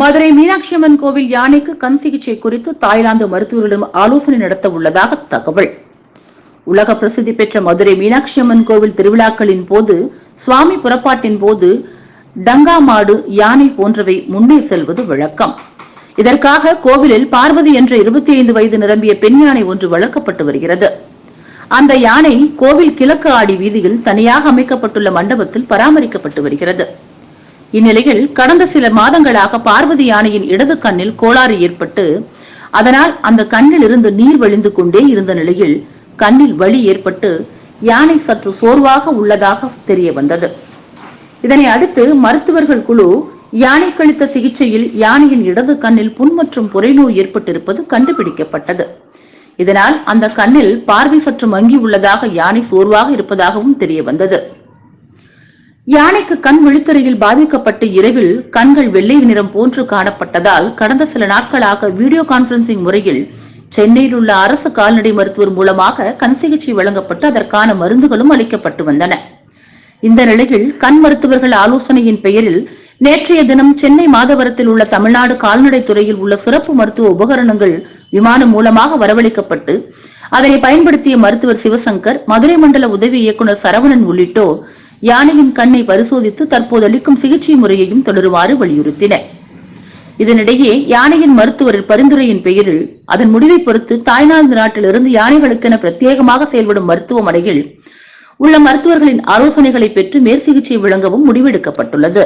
மதுரை மீனாட்சி அம்மன் கோவில் யானைக்கு கண் சிகிச்சை குறித்து தாய்லாந்து மருத்துவர்களிடம் ஆலோசனை நடத்த உள்ளதாக தகவல். உலக பிரசித்தி பெற்ற மதுரை மீனாட்சி அம்மன் கோவில் திருவிழாக்களின் போது சுவாமி புறப்பாட்டின் போது டங்கா மாடு யானை போன்றவை முன்னே செல்வது வழக்கம். இதற்காக கோவிலில் பார்வதி என்ற இருபத்தி ஐந்து வயது நிரம்பிய பெண் யானை ஒன்று வளர்க்கப்பட்டு வருகிறது. அந்த யானை கோவில் கிழக்கு ஆடி வீதியில் தனியாக அமைக்கப்பட்டுள்ள மண்டபத்தில் பராமரிக்கப்பட்டு வருகிறது. இந்நிலையில் கடந்த சில மாதங்களாக பார்வதி யானையின் இடது கண்ணில் கோளாறு ஏற்பட்டு அதனால் அந்த கண்ணில் இருந்து நீர் வழிந்து கொண்டே இருந்த நிலையில் கண்ணில் வலி ஏற்பட்டு யானை சற்று சோர்வாக உள்ளதாக தெரிய வந்தது. இதனை அடுத்து மருத்துவர்கள் குழு யானை கழித்த சிகிச்சையில் யானையின் இடது கண்ணில் புண் மற்றும் புரைநோய் ஏற்பட்டிருப்பது கண்டுபிடிக்கப்பட்டது. இதனால் அந்த கண்ணில் பார்வை சற்று மங்கி உள்ளதாக யானை சோர்வாக இருப்பதாகவும் தெரிய வந்தது. யானைக்கு கண் விழித்திரையில் பாதிக்கப்பட்டு இரவில் கண்கள் வெள்ளை நிறம் போன்று காணப்பட்டதால் கடந்த சில நாட்களாக வீடியோ கான்பரன்சிங் முறையில் சென்னையில் உள்ள அரசு கால்நடை மருத்துவர் மூலமாக கண் சிகிச்சை வழங்கப்பட்டு அதற்கான மருந்துகளும் அளிக்கப்பட்டு வந்தன. இந்த நிலையில் கண் மருத்துவர்கள் ஆலோசனையின் பெயரில் நேற்றைய தினம் சென்னை மாதவரத்தில் உள்ள தமிழ்நாடு கால்நடை துறையில் உள்ள சிறப்பு மருத்துவ உபகரணங்கள் விமானம் மூலமாக வரவழைக்கப்பட்டு அதனை பயன்படுத்திய மருத்துவர் சிவசங்கர் மதுரை மண்டல உதவி இயக்குநர் சரவணன் உள்ளிட்டோர் யானையின் கண்ணை பரிசோதித்து தற்போது அளிக்கும் சிகிச்சை முறையையும் தொடருமாறு வலியுறுத்தினர். இதனிடையே யானையின் மருத்துவரின் பரிந்துரையின் பெயரில் அதன் முடிவை பொறுத்து தாய்லாந்து நாட்டிலிருந்து யானைகளுக்கென பிரத்யேகமாக செயல்படும் மருத்துவமனையில் உள்ள மருத்துவர்களின் ஆலோசனைகளை பெற்று மேற்சிகிச்சை வழங்கவும் முடிவெடுக்கப்பட்டுள்ளது.